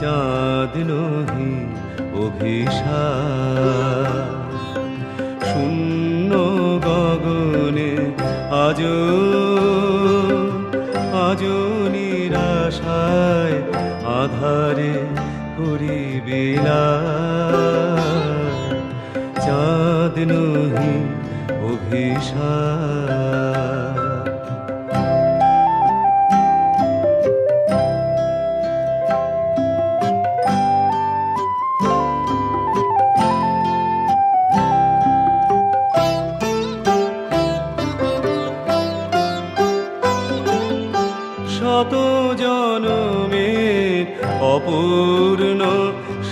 চাঁদ নহি অভিশাপ। শূন্য গগনে আজ আজ নিরাশায় আধারে করিবিলা চাঁদ নহি অভিশাপ। জনমের অপূর্ণ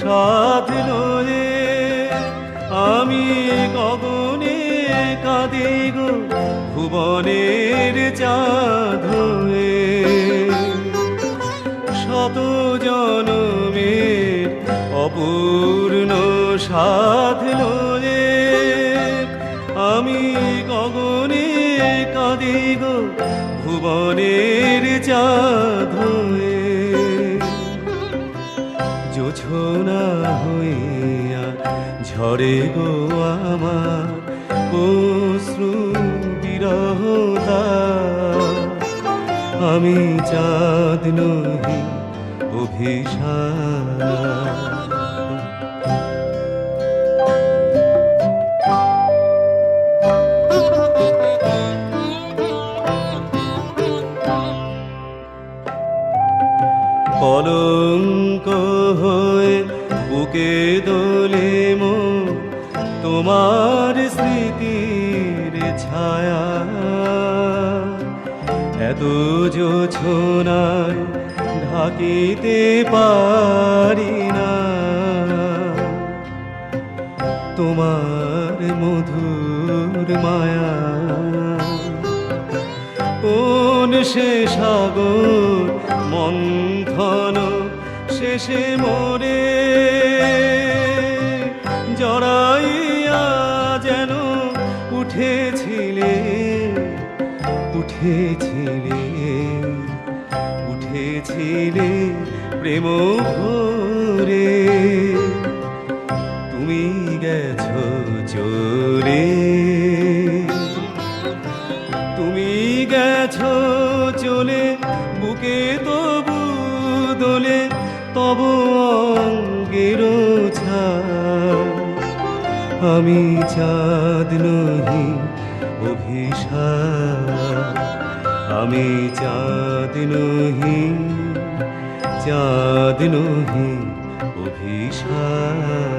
সাধ লয়ে আমি গগনে কাঁদে গো ভুবনের চাঁদ শত জনমের অপূর্ণ সাধ লয়ে কাঁদি গো ভুবনের চাঁদ হয়ে। জোছনা হইয়া ঝরে গো আমার অশ্রু বিরহতা। আমি চাঁদ নহি অভিশাপ। কলঙ্ক হয়ে বুকে দোলে মো তোমার স্মৃতির ছায়া। এত জোছনায় ঢাকিতে পারি না। তোমার মধুর মায়া। কোন সে সাগর মন্থন শেষে মোরে। জড়াইয়া যেন উঠেছিলে উঠেছিলে উঠেছিলে প্রেম ভরে। তুমি গেছো চলে তুমি গেছো চলে বুকে দোলে তব অঙ্গের। আমি চাঁদ নহি অভিশাপ আমি চাঁদ নহি চাঁদ নহি অভিশাপ